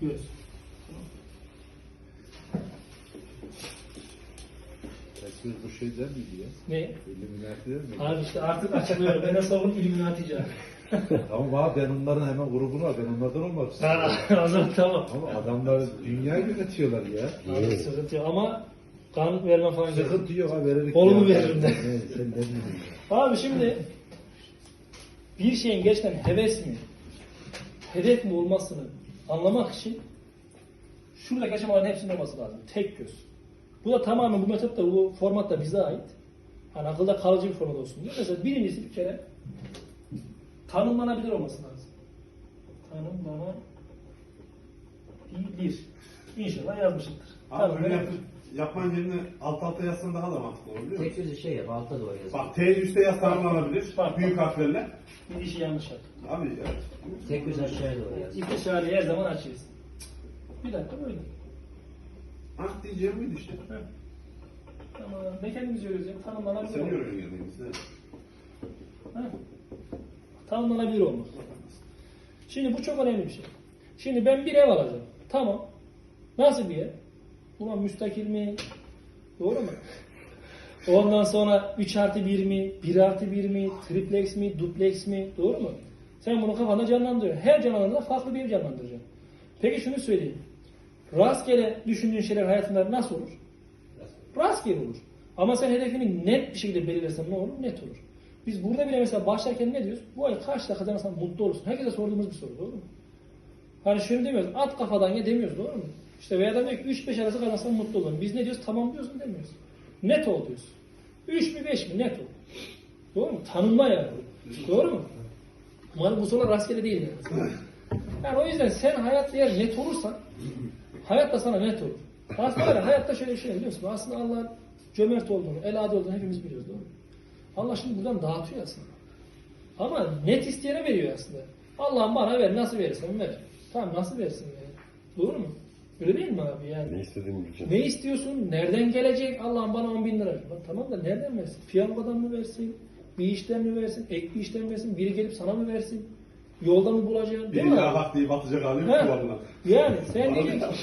göz. Esir bu şey der miydi ya? Ne? Illuminati der miydi? Abi işte artık açıklıyorum. Ben nasıl oldum Illuminati'ci. Tamam abi ben onların hemen grubunu var. Ben onlardan olmak istiyorum. Ha, o zaman tamam. Ama adamlar dünyayı yönetiyorlar ya. Abi sıkıntı yok ama kan verme falan yok. Sıkıntı yok abi veririk. Kolumu ya. veririm de. Ne, sen ne diyorsun? Abi şimdi bir şeyin gerçekten heves mi, hedef mi olmasını anlamak için şuradaki aşamaların hepsinin olması lazım. Tek göz. Bu da tamamen bu metot da bu format da bize ait. Hani akılda kalıcı bir format olsun diye. Mesela birincisi bir kere tanımlanabilir olması lazım. Tanımlanabilir. İnşallah yazmışımdır. Abi Tanımlanabilir. Yap, yapman yerine alt alta yazsan daha da mantıklı olur biliyor Tek musun? gözü şey yap, alta doğru yaz. Bak T üstte yaz tanımlanabilir. Bak, Büyük harflerle. Bir işi yanlış yaptım. Abi ya. Tek göz aşağıya doğru yaz. İstişareyi her zaman açıyoruz. Bir dakika böyle. Ah diyeceğim buydu işte. Evet. Tamam. Ne kendimiz görüyoruz ya? Tanımlanabilir Sen olmak. yoruyorsun yerine. Ha? Tanımlanabilir olmak. Şimdi bu çok önemli bir şey. Şimdi ben bir ev alacağım. Tamam. Nasıl bir ev? Ulan müstakil mi? Doğru mu? Ondan sonra 3 artı 1 mi? 1 artı 1 mi? Triplex mi? Duplex mi? Doğru mu? Sen bunu kafanda canlandırıyorsun. Her canlandırda farklı bir ev. Peki şunu söyleyeyim. Rastgele düşündüğün şeyler hayatında nasıl olur? Rastgele olur. Ama sen hedefini net bir şekilde belirlersen ne olur? Net olur. Biz burada bile mesela başlarken ne diyoruz? Bu ay kaçta kazanırsan mutlu olursun. Herkese sorduğumuz bir soru doğru mu? Hani şunu demiyoruz. At kafadan ye demiyoruz doğru mu? İşte veya da diyor ki 3-5 arası kazanırsan mutlu olurum. Biz ne diyoruz? Tamam diyorsun demiyoruz. Net ol diyoruz. 3 mü 5 mi? Net ol. Doğru mu? Tanımla yani. Doğru mu? Umarım bu sorular rastgele değil yani. Yani o yüzden sen hayatta eğer net olursan hayat da sana net olur. Aslında ya, hayatta şöyle bir şey biliyor musun? Aslında Allah cömert olduğunu, el adi olduğunu hepimiz biliyoruz doğru mu? Allah şimdi buradan dağıtıyor aslında. Ama net isteyene veriyor aslında. Allah'ım bana ver, nasıl verirsen ver. Tamam nasıl versin yani? Doğru mu? Öyle değil mi abi yani? Ne istediğimi bileceğim. Ne istiyorsun? Nereden gelecek? Allah'ım bana 10 bin lira. ver. Lan tamam da nereden versin? Piyangodan mı versin? Bir işten mi versin? Ek bir işten mi versin? Biri gelip sana mı versin? Yolda mı bulacaksın? Değil Bir mi abi? hak diye batacak hali yok Ha, vallahi. Yani sen diyeceksin ki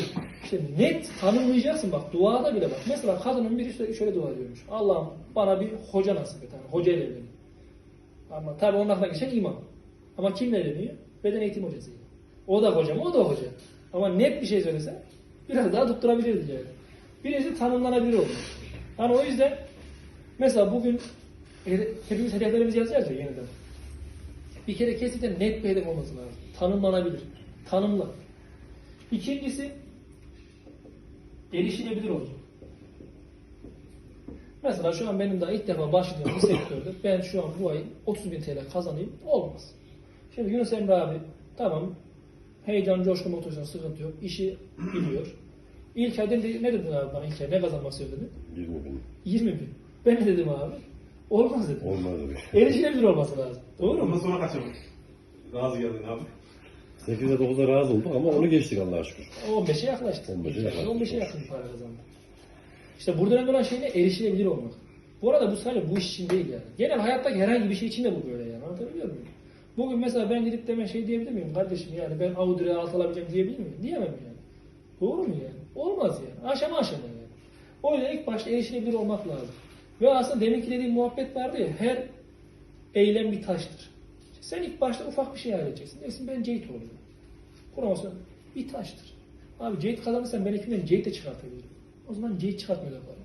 işte net tanımlayacaksın bak duada bile bak. Mesela kadının biri şöyle, şöyle dua ediyormuş. Allah'ım bana bir hoca nasip et. Yani hoca ile evlenin. Ama tabii onun aklına geçen imam. Ama kimle evleniyor? Beden eğitim hocasıyla. O da hoca mı? O da hoca. Ama net bir şey söylese biraz daha tutturabilirdi yani. Birisi tanımlanabilir olmuş. Yani o yüzden mesela bugün hepimiz hedeflerimizi yazacağız ya yeniden. Bir kere kesinlikle net bir hedef olması lazım. Tanımlanabilir. Tanımla. İkincisi erişilebilir olacak. Mesela şu an benim daha ilk defa başladığım bir sektörde ben şu an bu ay 30 bin TL kazanayım olmaz. Şimdi Yunus Emre abi tamam heyecan, coşku, motivasyon sıkıntı yok. işi biliyor. İlk ay dedi, ne dedin abi bana ilk ay ne kazanmak istiyor dedi? 20 bin. 20 bin. Ben ne dedim abi? Olmaz dedim. Olmaz öyle. Erişilebilir olması lazım. Doğru Ondan mu? sonra kaçalım. Razı geldin abi. 8'e 9'a razı olduk ama onu geçtik Allah'a şükür. 15'e yaklaştı. 15'e yaklaştı. 15'e yakın para kazandı. İşte burada önemli olan şey ne? Erişilebilir olmak. Bu arada bu sadece bu iş için değil yani. Genel hayattaki herhangi bir şey için de bu böyle yani. Anlatabiliyor muyum? Bugün mesela ben gidip de ben şey diyebilir miyim? Kardeşim yani ben Audi'ye alt alabileceğim diyebilir miyim? Diyemem yani. Doğru mu yani? Olmaz yani. Aşama aşama yani. O yüzden ilk başta erişilebilir olmak lazım. Ve aslında deminki dediğim muhabbet vardı ya her eylem bir taştır. Sen ilk başta ufak bir şey hayal edeceksin. Dersin ben Ceyt olacağım. Promosyon bir taştır. Abi Ceyt kazanırsan ben ekimden Ceyt de çıkartabilirim. O zaman Ceyt çıkartmıyor yaparım.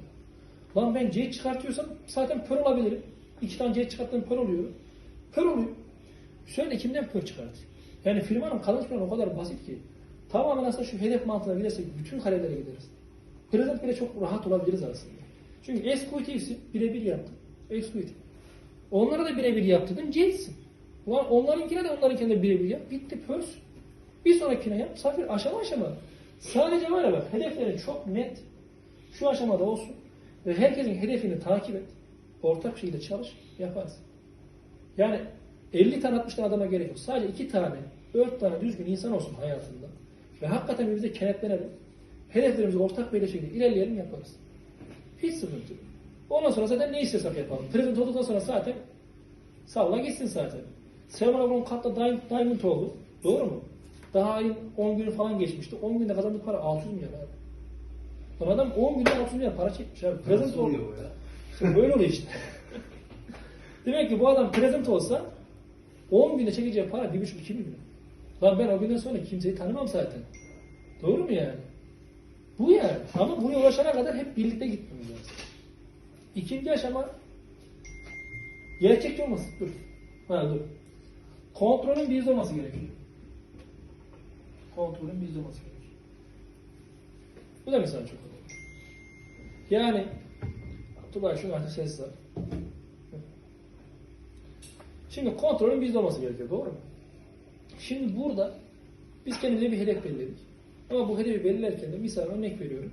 Lan ben Ceyt çıkartıyorsam zaten pör olabilirim. İki tane Ceyt çıkarttığım pör oluyor. Pör oluyor. Şöyle kimden pör çıkartayım? Yani firmanın kazanç planı o kadar basit ki. Tamamen aslında şu hedef mantığına gidersek bütün karelere gideriz. Present bile çok rahat olabiliriz aslında. Çünkü executive'sin birebir yaptın. Executive. Onlara da birebir yap dedim. Ceyt'sin. Ulan onlarınkine de onlarınkine de birebir yap. Bitti pörs. Bir sonrakine yap. Safir aşama aşama. Sadece var ya bak hedeflerin çok net. Şu aşamada olsun. Ve herkesin hedefini takip et. Ortak bir şekilde çalış. Yaparsın. Yani 50 tane 60 tane adama gerek yok. Sadece 2 tane 4 tane düzgün insan olsun hayatında. Ve hakikaten birbirimize kenetlenelim. Hedeflerimizi ortak bir şekilde ilerleyelim yaparız. Hiç sıkıntı yok. Ondan sonra zaten ne istiyorsak yapalım. Prezent olduktan sonra zaten salla gitsin zaten. Selman Abraham katta Diamond oldu. Doğru mu? Daha ayın 10 günü falan geçmişti. 10 günde kazandığı para 600 milyar abi. Lan adam 10 günde 600 milyar para çekmiş abi. Present oluyor ya? İşte böyle oluyor işte. Demek ki bu adam present olsa 10 günde çekeceği para 1,5-2 milyon. Lan ben o günden sonra kimseyi tanımam zaten. Doğru mu yani? Bu yani. Ama buraya ulaşana kadar hep birlikte gitmemiz lazım. İkinci aşama gerçekçi olması. Dur. Ha dur. Kontrolün bizde olması gerekiyor. Kontrolün bizde olması gerekiyor. Bu da mesela çok önemli. Yani Tubay şu an ses var. Şimdi kontrolün bizde olması gerekiyor. Doğru mu? Şimdi burada biz kendimize bir hedef belirledik. Ama bu hedefi belirlerken de misal örnek veriyorum.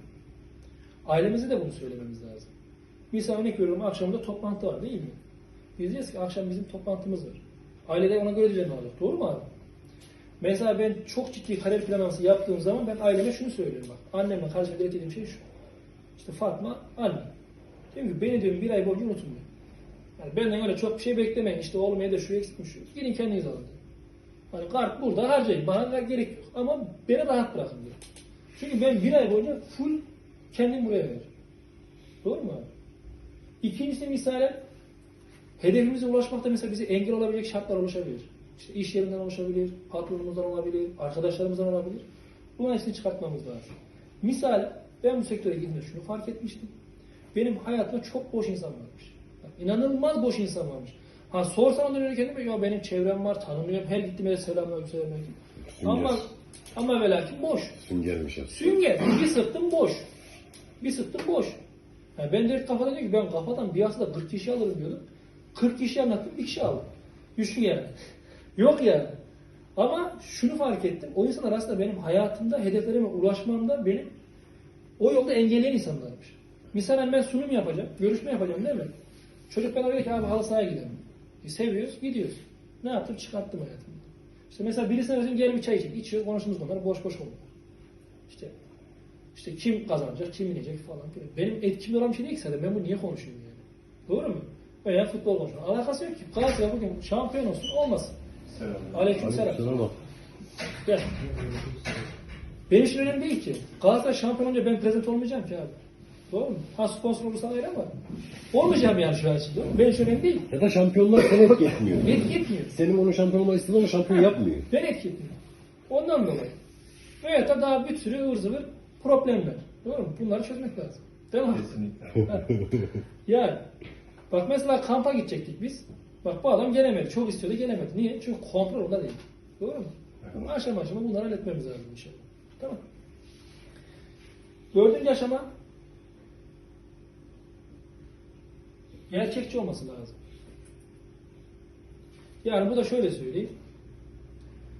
Ailemize de bunu söylememiz lazım. Misal örnek veriyorum akşamda toplantı var değil mi? Diyeceğiz ki akşam bizim toplantımız var. Ailede ona göre düzenli olacak. Doğru mu abi? Mesela ben çok ciddi kariyer planlaması yaptığım zaman ben aileme şunu söylüyorum bak. Annemle karşımda dediğim şey şu. İşte Fatma anne. Diyorum ki beni diyorum bir ay boyunca unutun. Yani benden öyle çok bir şey beklemeyin. İşte oğlum evde şu eksikmiş şu. Gidin kendiniz alın. Hani kart burada harcayın. Bana da gerek yok. Ama beni rahat bırakın diyor. Çünkü ben bir ay boyunca full kendim buraya veririm. Doğru mu abi? İkincisi misalen hedefimize ulaşmakta mesela bize engel olabilecek şartlar oluşabilir. İşte iş yerinden oluşabilir, patronumuzdan olabilir, arkadaşlarımızdan olabilir. Bunların hepsini çıkartmamız lazım. Misal ben bu sektöre girdiğimde şunu fark etmiştim. Benim hayatımda çok boş insan varmış. İnanılmaz boş insan varmış. Ha sorsan ondan önce kendime ya benim çevrem var, tanımıyorum, her gittiğime selamlar, selamlar. Ama ama ve lakin boş. Süngermiş ya. Sünger. Bir sıktım boş. Bir sıktım boş. Yani ben direkt kafada diyor ki ben kafadan bir haftada 40 kişi alırım diyordum. 40 kişi anlattım bir kişi aldım. Düşün yani. Yok yani. Ama şunu fark ettim. O insanlar aslında benim hayatımda hedeflerime ulaşmamda benim o yolda engelleyen insanlarmış. Misalen ben sunum yapacağım, görüşme yapacağım değil mi? Çocuk bana diyor ki abi halı sahaya gidelim. E, seviyoruz, gidiyoruz. Ne yaptım? Çıkarttım hayatımda. İşte mesela birisine dedim gel bir çay içelim. İçiyoruz, konuştuğumuz konular boş boş oluyor. İşte işte kim kazanacak, kim inecek falan. filan. Benim etkimde olan bir şey değil ki zaten. Ben bunu niye konuşuyorum yani? Doğru mu? Veya futbol konuşuyorum. Alakası yok ki. Galatasaray bugün şampiyon olsun, olmasın. Selam. Aleyküm selam. Selam. Gel. Benim için önemli değil ki. Galatasaray şampiyon olunca ben prezent olmayacağım ki abi. Doğru mu? Ha sponsor olursan öyle ama. Olmayacağım yani şu an için. Doğru mu? Benim için önemli değil. Ya da şampiyonlar seni etki etmiyor. Etki etmiyor. Senin onun şampiyon olmak istediğin ama şampiyon yapmıyor. Ben etki etmiyor. Ondan dolayı. Veyahut da daha bir sürü ıvır zıvır problemler. Doğru mu? Bunları çözmek lazım. Değil mi? Kesinlikle. Yani. Bak mesela kampa gidecektik biz. Bak bu adam gelemedi. Çok istiyordu gelemedi. Niye? Çünkü kontrol onda değil. Doğru mu? Ama aşama aşama bunları halletmemiz lazım inşallah. Tamam. Dördüncü aşama gerçekçi olması lazım. Yani bu da şöyle söyleyeyim.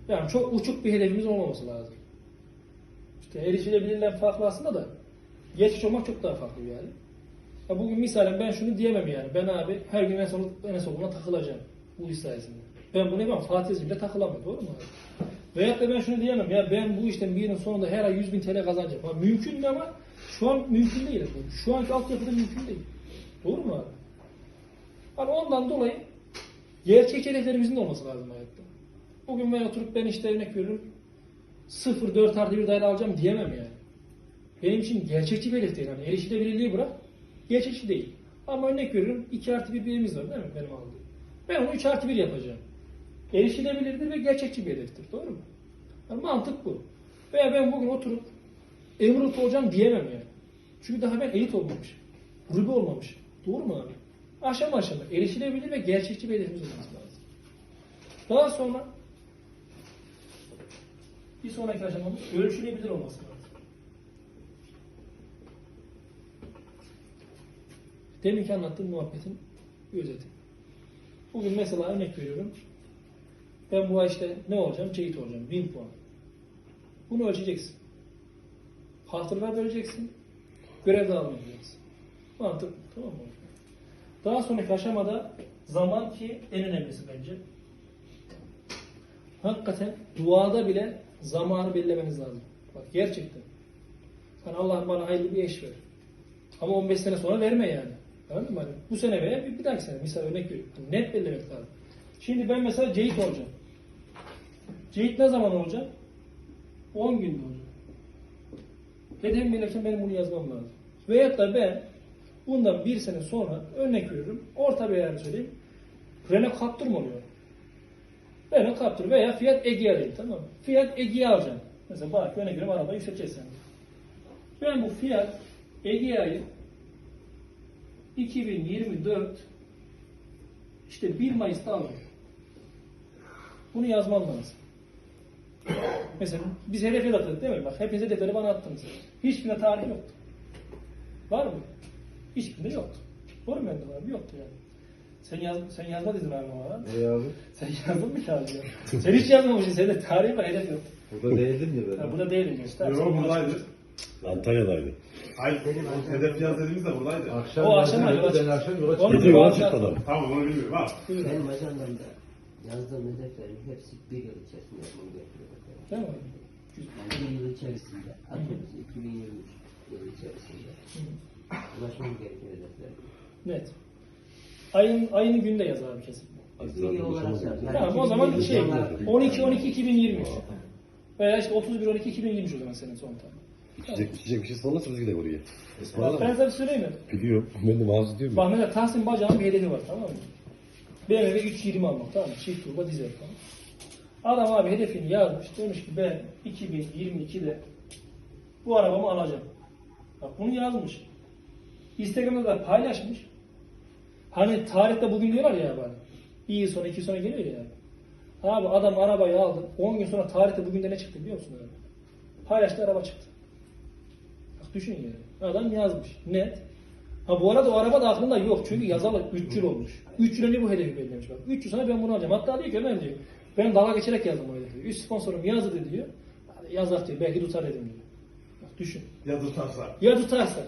Yani çok uçuk bir hedefimiz olmaması lazım. İşte erişilebilirler farklı aslında da geçiş olmak çok daha farklı yani. Ya bugün misalen ben şunu diyemem yani. Ben abi her gün en son en sonuna takılacağım. Bu iş sayesinde. Ben bunu yapamam. Fatih Ezgi'yle takılamam. Doğru mu abi? Veyahut da ben şunu diyemem. Ya ben bu işten bir yılın sonunda her ay 100 bin TL kazanacağım. Ha, mümkün mü ama şu an mümkün değil. Şu anki altyapıda mümkün değil. Doğru mu abi? Hani ondan dolayı gerçek hedeflerimizin de olması lazım hayatta. Bugün ben oturup ben işte örnek veriyorum 0 4 artı 1 daire alacağım diyemem yani. Benim için gerçekçi bir hedef değil. Hani erişilebilirliği bırak. Gerçekçi değil. Ama örnek veriyorum 2 artı 1 birimiz var değil mi benim aldığım? Ben onu 3 artı 1 yapacağım. Erişilebilirdir ve gerçekçi bir hedeftir. Doğru mu? Yani mantık bu. Veya ben bugün oturup Emirut olacağım diyemem yani. Çünkü daha ben elit olmamışım. Rubi olmamışım. Doğru mu abi? Aşama aşama erişilebilir ve gerçekçi bir hedefimiz olması lazım. Daha sonra bir sonraki aşamamız ölçülebilir olması lazım. Deminki anlattığım muhabbetin özeti. Bugün mesela örnek veriyorum. Ben bu işte ne olacağım? Ceyit olacağım. 1000 puan. Bunu ölçeceksin. Hatırlar vereceksin. Görev dağılımı yapacaksın. Mantık. Tamam mı? Daha sonraki aşamada zaman ki en önemlisi bence. Hakikaten duada bile zamanı belirlemeniz lazım. Bak gerçekten. Hani Allah bana hayırlı bir eş ver. Ama 15 sene sonra verme yani. Anladın mı? Hani bu sene veya bir, bir dahaki sene. Misal örnek veriyorum. Hani net belirlemek lazım. Şimdi ben mesela Ceyit olacağım. Ceyit ne zaman olacağım? 10 günde olacak. Hedefim belirken benim bunu yazmam lazım. Veyahut da ben bundan bir sene sonra örnek veriyorum. Orta bir yer söyleyeyim. Renault Captur mu oluyor? Renault Captur veya Fiat Egea alayım tamam mı? Fiat Egea alacağım. Mesela bak örnek veriyorum arabayı yükselteceğiz sen. Ben bu Fiat Egea'yı 2024 işte 1 Mayıs'ta aldım. Bunu yazmam lazım. Mesela biz hedefe atladık değil mi? Bak hepiniz hedefleri bana attınız. Hiçbirine tarih yoktu. Var mı? Hiçbirinde yoktu. Doğru mu bende abi? Yoktu yani. Sen, yaz, sen yazmadın abi bana. E abi. Sen yazdın mı tarih ya? sen hiç yazmamışsın. Senin tarih var, hedef yok. Burada değildim ya ben. Ha, bu da değilim işte. Yok buradaydı. Antalya'daydı. Hayır, hedef yaz dediğimiz de buradaydı. Akşam O akşam yola çıktı. akşam yola çıktım. Gece yola çıktı adam. Tamam onu bilmiyorum ha. Benim ajandamda yazdığım hedeflerin hepsi bir yıl içerisinde yapmam gerekiyor. Değil mi? Bir yıl içerisinde, atıyoruz 2023 yılı içerisinde ulaşmam gerekiyor hedefler. Net. Ayın, ayını günde yaz abi kesin. Bir yıl olarak. Tamam o zaman şey 2023 12 12 2023. Veya işte 31 12 2023 o zaman senin son tane. İçecek, içecek bir şey ısmarlarsa biz gidelim oraya. Bak ben sana bir söyleyeyim mi? Biliyorum. Ben de mağaza diyorum. Bak mesela Tahsin Bacağ'ın bir hedefi var tamam mı? BMW 320 almak tamam mı? Çift turbo dizel falan. Adam abi hedefini yazmış. Demiş ki ben 2022'de bu arabamı alacağım. Bak bunu yazmış. Instagram'da da paylaşmış. Hani tarihte bugün diyorlar ya abi. Bir yıl sonra iki yıl sonra geliyor ya. Abi adam arabayı aldı. 10 gün sonra tarihte bugün de ne çıktı biliyor musun abi? Paylaştı araba çıktı. Bak düşün yani. Adam yazmış. Net. Ha bu arada o araba da aklında yok. Çünkü yazalı 3 yıl olmuş. 3 yıl önce bu hedefi belirlemiş bak. 3 yıl sonra ben bunu alacağım. Hatta diyor ki Ömer diyor. Ben dalga geçerek yazdım o hedefi. Üst sponsorum yazdı diyor. Yazar diyor. Belki tutar dedim diyor. Bak düşün. Ya tutarsa. Ya tutarsa.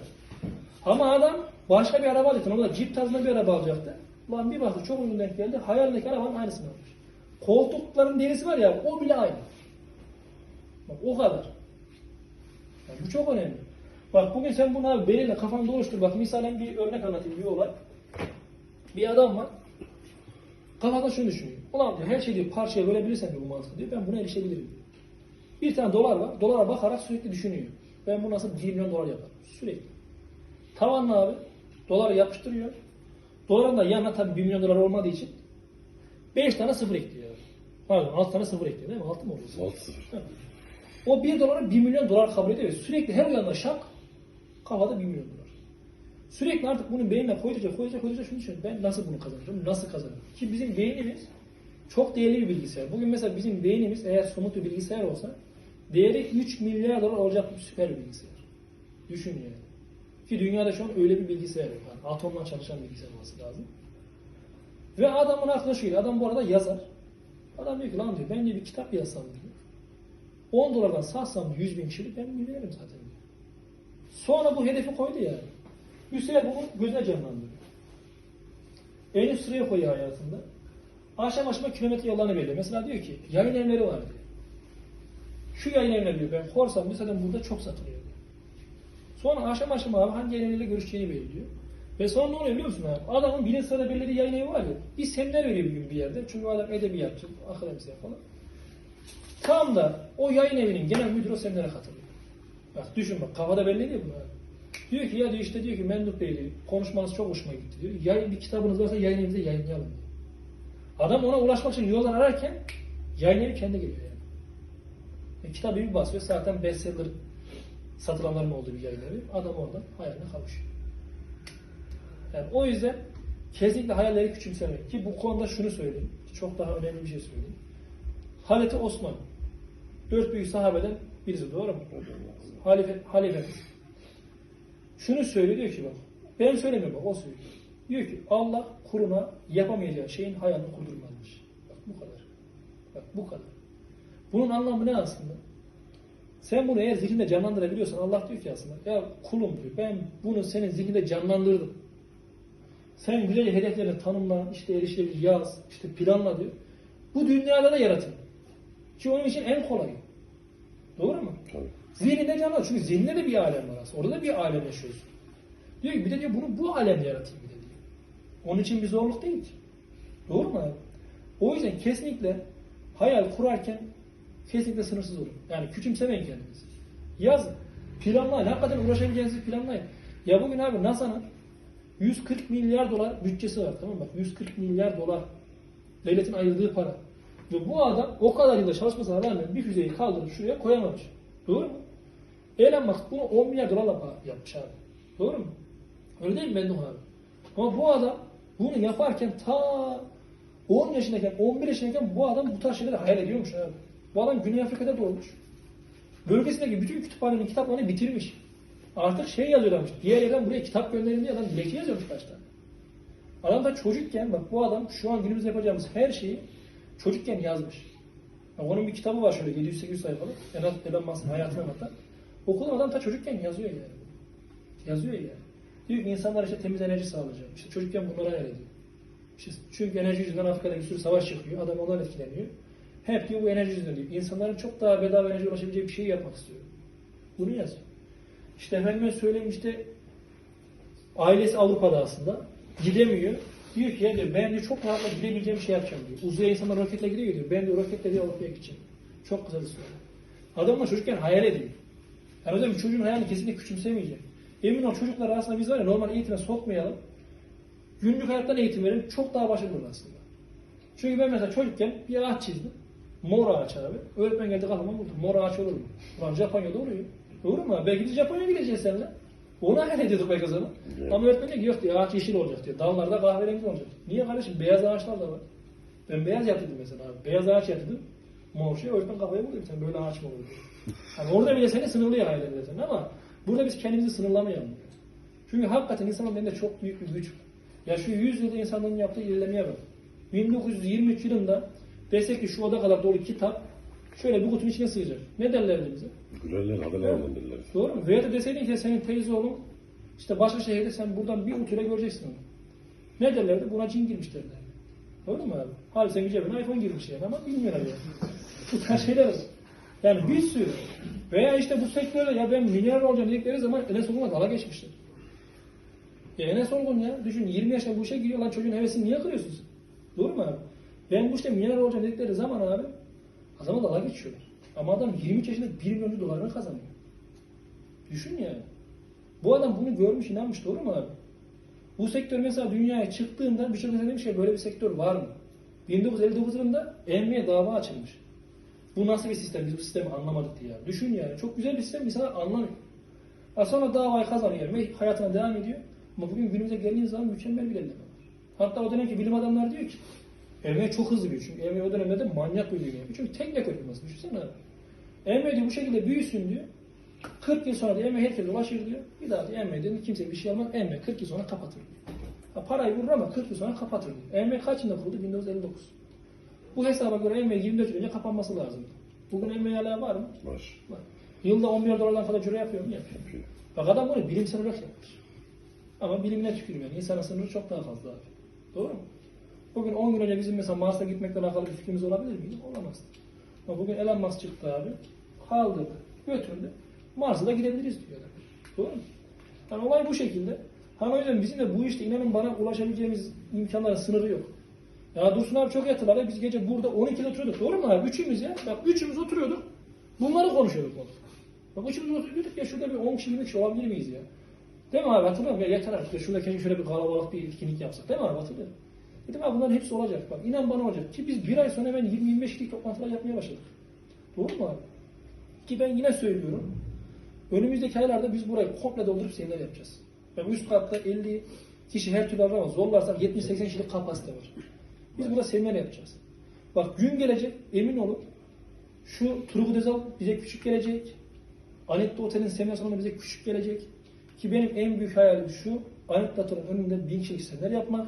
Ama adam başka bir araba alacaktı. Orada Jeep tarzında bir araba alacaktı. Lan bir baktı çok uygun denk geldi. Hayalindeki arabanın aynısını almış. Koltukların derisi var ya o bile aynı. Bak o kadar. Yani bu çok önemli. Bak bugün sen bunu abi belirle kafanda oluştur. Bak misalen bir örnek anlatayım bir olay. Bir adam var. Kafada şunu düşünüyor. Ulan diyor her şeyi diyor, parçaya bölebilirsen diyor bu mantıklı diyor. Ben buna erişebilirim diyor. Bir tane dolar var. Dolara bakarak sürekli düşünüyor. Ben bu nasıl 1 milyon dolar yaparım. Sürekli. Tavanla abi. Doları yapıştırıyor. Doların da yanına tabii 1 milyon dolar olmadığı için 5 tane sıfır ekliyor. Pardon 6 tane sıfır ekliyor değil mi? 6 mı oluyor? 6-0. O 1 doları 1 milyon dolar kabul ediyor. Sürekli her uyanında şak kafada 1 milyon dolar. Sürekli artık bunu beynine koyacak, koyacak, koyacak şunu düşünüyor. Ben nasıl bunu kazanacağım, nasıl kazanırım? Ki bizim beynimiz çok değerli bir bilgisayar. Bugün mesela bizim beynimiz eğer somut bir bilgisayar olsa değeri 3 milyar dolar olacak bir süper bir bilgisayar. Düşün yani. Ki dünyada şu an öyle bir bilgisayar yok. Yani atomla çalışan bilgisayar olması lazım. Ve adamın aklı şöyle. Adam bu arada yazar. Adam diyor ki lan diyor ben diyor bir kitap yazsam diyor. 10 dolardan satsam 100 bin kişilik ben milyonerim zaten diyor. Sonra bu hedefi koydu yani. Üstelik bunu gözüne canlandırıyor. En üst sıraya koyuyor hayatında. Aşama aşama kilometre yollarını belirliyor. Mesela diyor ki yayın evleri var diyor. Şu yayın evine diyor ben korsam mesela burada çok satılıyor diyor. Sonra aşama aşama abi hangi yayın eviyle görüşeceğini belirliyor. Ve sonra ne oluyor biliyor musun abi? Adamın bilinç sırada belirlediği yayın evi var ya. Bir seminer veriyor bir gün bir yerde. Çünkü adam edebiyatçı, akademisyen falan. Tam da o yayın evinin genel müdürü o seminere katılıyor. Bak düşün bak kafada belli değil abi? Diyor ki ya diyor işte diyor ki Memduh Bey diyor, konuşmanız çok hoşuma gitti diyor. Yayın, bir kitabınız varsa yayın evinize yayınlayalım diyor. Adam ona ulaşmak için yollar ararken yayın evi kendi geliyor yani. E, kitabı bir basıyor zaten bestseller satılanların olduğu bir yayın evi. Adam orada hayaline kavuşuyor. Yani o yüzden kesinlikle hayalleri küçümsemek. Ki bu konuda şunu söyleyeyim. Çok daha önemli bir şey söyleyeyim. Hazreti Osman. Dört büyük sahabeden birisi doğru mu? Halife, halifemiz. Şunu söylüyor diyor ki bak. Ben söylemiyorum bak o söylüyor. Diyor ki Allah kuruna yapamayacağı şeyin hayalini kurdurmazmış. Bak bu kadar. Bak bu kadar. Bunun anlamı ne aslında? Sen bunu eğer zihninde canlandırabiliyorsan Allah diyor ki aslında ya kulum diyor ben bunu senin zihninde canlandırdım. Sen güzel hedeflerini tanımla, işte erişilebilir yaz, işte planla diyor. Bu dünyada da yaratın. Ki onun için en kolayı. Doğru mu? Tabii. Zihninde canlı. Çünkü zihninde de bir alem var aslında. Orada da bir alem yaşıyorsun. Diyor ki bir de diyor bunu bu alemde yaratayım bir de diyor. Onun için bir zorluk değil ki. Doğru mu abi? O yüzden kesinlikle hayal kurarken Kesinlikle sınırsız olun. Yani küçümsemeyin kendinizi. Yazın. Planlayın. Hakikaten uğraşabileceğinizi planlayın. Ya bugün abi NASA'nın 140 milyar dolar bütçesi var tamam mı? Bak 140 milyar dolar. Devletin ayırdığı para. Ve bu adam o kadar yılda çalışmasına rağmen bir füzeyi kaldırıp şuraya koyamamış. Doğru mu? Elon Musk bunu 10 milyar dolarla yapmış abi. Doğru mu? Öyle değil mi Bennuh abi? Ama bu adam bunu yaparken ta 10 yaşındayken, 11 yaşındayken bu adam bu tarz şeyleri hayal ediyormuş abi. Bu adam Güney Afrika'da doğmuş. Bölgesindeki bütün kütüphanenin kitaplarını bitirmiş. Artık şey yazıyorlarmış. Diğer yerden buraya kitap gönderin diye adam dilekçe yazıyormuş kaç. Adam da çocukken bak bu adam şu an günümüzde yapacağımız her şeyi çocukken yazmış. Ya onun bir kitabı var şöyle 700-800 sayfalık. Elon, Elon Musk'ın hayatını anlatan. Okuduğum adam da çocukken yazıyor yani. Yazıyor yani. Diyor ki insanlar işte temiz enerji sağlayacak. İşte çocukken bunlara hayal ediyor. İşte çünkü enerji yüzünden Afrika'da bir sürü savaş çıkıyor. Adam ondan etkileniyor. Hep diyor bu enerji yüzünden diyor. İnsanların çok daha bedava enerji ulaşabileceği bir şey yapmak istiyor. Bunu yazıyor. İşte efendime söyleyeyim işte ailesi Avrupa'da aslında. Gidemiyor. Diyor ki ya diyor, ben diyor, çok rahatla gidebileceğim bir şey yapacağım diyor. Uzaya insanlar roketle gidiyor diyor. Ben de roketle diyor Avrupa'ya gideceğim. Çok kısa bir süre. Adamlar çocukken hayal ediyor. Yani bir çocuğun hayalini kesinlikle küçümsemeyecek. Emin ol çocuklar aslında biz var ya normal eğitime sokmayalım. Günlük hayattan eğitim verelim. Çok daha başarılı aslında. Çünkü ben mesela çocukken bir ağaç çizdim. Mor ağaç abi. Öğretmen geldi kafama vurdu. Mor ağaç olur mu? Ulan Japonya'da oluyor. Doğru mu? Belki de Japonya'ya gideceğiz seninle. Onu hayal ediyorduk belki o zaman. Evet. Ama öğretmen diyor ki yok diyor ağaç yeşil olacak diyor. Dallarda kahverengi olacak. Niye kardeşim? Beyaz ağaçlar da var. Ben beyaz yaptırdım mesela abi. Beyaz ağaç yaptırdım. Mor şey öğretmen kafaya vurdu. Sen böyle ağaç mı olur? Yani orada bile seni sınırlıyor hayal edersen ama burada biz kendimizi sınırlamayalım. Çünkü hakikaten insanın elinde çok büyük bir güç. Ya şu 100 yılda insanların yaptığı ilerlemeye bak. 1923 yılında desek ki şu oda kadar dolu kitap şöyle bir kutunun içine sığacak. Ne derlerdi bize? Gülerler, haberlerden bilirler. Doğru mu? Veya da deseydin ki senin teyze oğlun işte başka şehirde sen buradan bir uçuyla göreceksin onu. Ne derlerdi? Buna cin girmiş derlerdi. Doğru mu abi? Halbuki senin cebine iPhone girmiş yani ama bilmiyorlar yani. Bu tarz şeyler var. Yani bir sürü. Veya işte bu sektörde ya ben milyar olacağım dedikleri zaman Enes Olgun'la dala geçmişler. Ya Enes Olgun ya düşün 20 yaşında bu işe giriyor lan çocuğun hevesini niye kırıyorsun sen? Doğru mu abi? Ben bu işte milyar olacağım dedikleri zaman abi adama dala geçiyorlar. Ama adam 23 yaşında 1 milyon dolarını kazanıyor. Düşün yani. Bu adam bunu görmüş, inanmış. Doğru mu abi? Bu sektör mesela dünyaya çıktığında birçok insan demiş ki böyle bir sektör var mı? 1959 yılında EME'ye dava açılmış. Bu nasıl bir sistem? Biz bu sistemi anlamadık diye. Düşün yani. Çok güzel bir sistem. İnsanlar anlamıyor. Ha sonra davayı kazanıyor ve hayatına devam ediyor. Ama bugün günümüze geldiğiniz zaman mükemmel bir elleme var. Hatta o dönemki bilim adamları diyor ki EME çok hızlı büyüyor. Çünkü EME o dönemde de manyak bir büyüme yapıyor. Çünkü tek rekor firması. Düşünsene abi. EME diyor bu şekilde büyüsün diyor. 40 yıl sonra diyor EME herkese ulaşır diyor. Bir daha diyor EME diyor kimse bir şey almaz. EME 40 yıl sonra kapatır diyor. Ha, parayı vurur ama 40 yıl sonra kapatır diyor. EME kaç yılında kuruldu? 1959. Bu hesaba göre EME 24 yıl önce kapanması lazım. Bugün EME hala var mı? Var. Var. Yılda 10 milyon dolardan fazla ciro yapıyor mu? Yapıyor. Bak adam bunu bilimsel olarak yapmış. Ama bilimine tükürüyor. Yani insana sınırı çok daha fazla abi. Doğru mu? Bugün 10 gün önce bizim mesela Mars'a gitmekle alakalı bir fikrimiz olabilir miydi? Olamaz. Ama bugün Elon Musk çıktı abi. Kaldırdı. Götürdü. Mars'a da gidebiliriz diyor adam. Doğru mu? Yani olay bu şekilde. Hani o yüzden bizim de bu işte inanın bana ulaşabileceğimiz imkanların sınırı yok. Ya Dursun abi çok yatılar ya. Biz gece burada 12'de oturuyorduk. Doğru mu abi? Üçümüz ya. Bak üçümüz oturuyorduk. Bunları konuşuyorduk. Bak, bak üçümüz oturuyorduk ya şurada bir 10 kişi 20 kişi olabilir miyiz ya? Değil mi abi hatırlıyor musun? Ya yeter artık. Ya şurada keşke şöyle bir kalabalık bir etkinlik yapsak. Değil mi abi hatırlıyorum. Dedim abi bunların hepsi olacak. Bak inan bana olacak. Ki biz bir ay sonra ben 20-25 kişilik toplantılar yapmaya başladık. Doğru mu abi? Ki ben yine söylüyorum. Önümüzdeki aylarda biz burayı komple doldurup seminer yapacağız. Yani üst katta 50 kişi her türlü ama zorlarsak 70-80 kişilik kapasite var. Biz burada seminer yapacağız. Bak gün gelecek emin olun. Şu Turgut Özal bize küçük gelecek. Anekdot Otel'in seminer salonu bize küçük gelecek. Ki benim en büyük hayalim şu. Anekdot'un önünde bin kişilik seminer yapmak.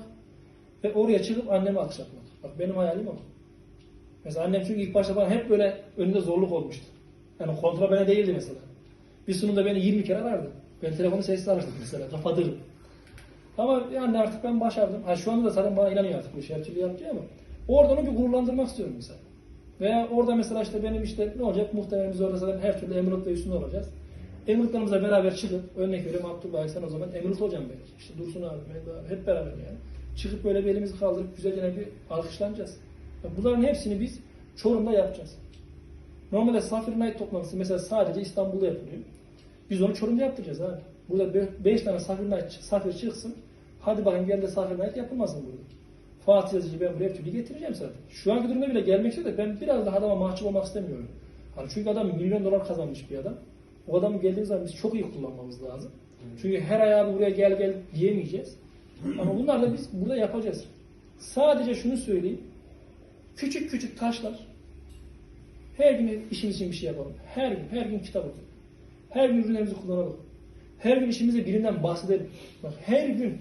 Ve oraya çıkıp annemi alkışlatmak. Bak benim hayalim o. Mesela annem çünkü ilk başta bana hep böyle önünde zorluk olmuştu. Yani kontrol bana değildi mesela. Bir sunumda beni 20 kere arardı. Ben telefonu sessiz alırdım mesela. Kapatırım. Ama yani artık ben başardım. Ha şu anda da zaten bana inanıyor artık bu türlü yapacağım ama. Orada onu bir gururlandırmak istiyorum mesela. Veya orada mesela işte benim işte ne olacak? Muhtemelen biz orada zaten her türlü Emirlik ve olacağız. Emirliklerimizle beraber çıkıp örnek veriyorum Abdullah sen o zaman Emirlik hocam belki. İşte Dursun abi, abi hep beraber yani. Çıkıp böyle bir elimizi kaldırıp güzelce bir alkışlanacağız. Bunların hepsini biz Çorum'da yapacağız. Normalde Safir Night toplantısı mesela sadece İstanbul'da yapılıyor. Biz onu Çorum'da yaptıracağız abi. Burada 5 tane Safir Night, Safir çıksın. Hadi bakın gel de Safir Night yapılmasın burada. Fatih Yazıcı ben buraya türlü getireceğim zaten. Şu anki durumda bile gelmek istiyor da ben biraz daha adama mahcup olmak istemiyorum. Hani çünkü adam milyon dolar kazanmış bir adam. O adamı geldiği zaman biz çok iyi kullanmamız lazım. Çünkü her ay abi buraya gel gel diyemeyeceğiz. Ama bunlar da biz burada yapacağız. Sadece şunu söyleyeyim. Küçük küçük taşlar. Her gün işin için bir şey yapalım. Her gün, her gün kitap okuyalım. Her gün ürünlerimizi kullanalım. Her gün işimizde birinden bahsedelim. Bak her gün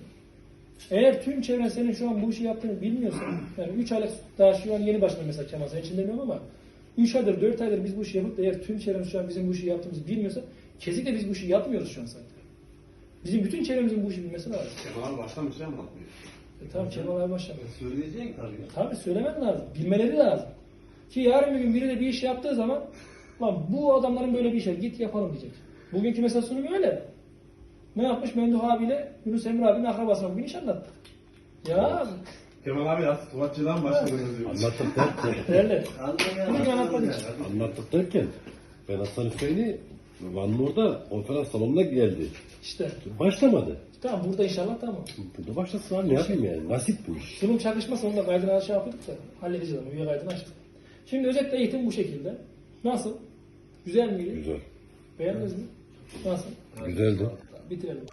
eğer tüm çevren senin şu an bu işi yaptığını bilmiyorsa, yani 3 aylık daha şu an yeni başladı mesela Kemal, sen için demiyorum ama 3 aydır, 4 aydır biz bu işi yapıp da eğer tüm çevremiz şu an bizim bu işi yaptığımızı bilmiyorsa, kesinlikle biz bu işi yapmıyoruz şu an zaten. Bizim bütün çevremizin bu işi bilmesi lazım. Kemal abi baştan bir şey anlatmıyor. E, tamam Kemal abi başladı. Söyleyeceksin tabii. Tabii söylemen lazım. Bilmeleri lazım. Ki yarın bir gün biri de bir iş yaptığı zaman lan bu adamların böyle bir işi git yapalım diyecek. Bugünkü mesela sunum öyle. Ne yapmış Memduh abiyle Yunus Emre abinin akrabasına bugün iş anlattı. Ya Kemal abi ya tuvaletçiden başladınız diyor. Anlattık derken, derler. Anlattık derken ben Hasan Hüseyin'i Van'ın orada konferans salonuna geldi. İşte. Başlamadı. Tamam burada inşallah tamam. Burada başlasın abi ne yapayım yani. Nasip bu iş. Sunum çakışması onu da kaydını aşağı yapıyorduk da halledeceğiz onu. Üye kaydını açtık. Şimdi özetle eğitim bu şekilde. Nasıl? Güzel miydi? Güzel. Beğendiniz mi? Nasıl? Güzeldi. Bitirelim.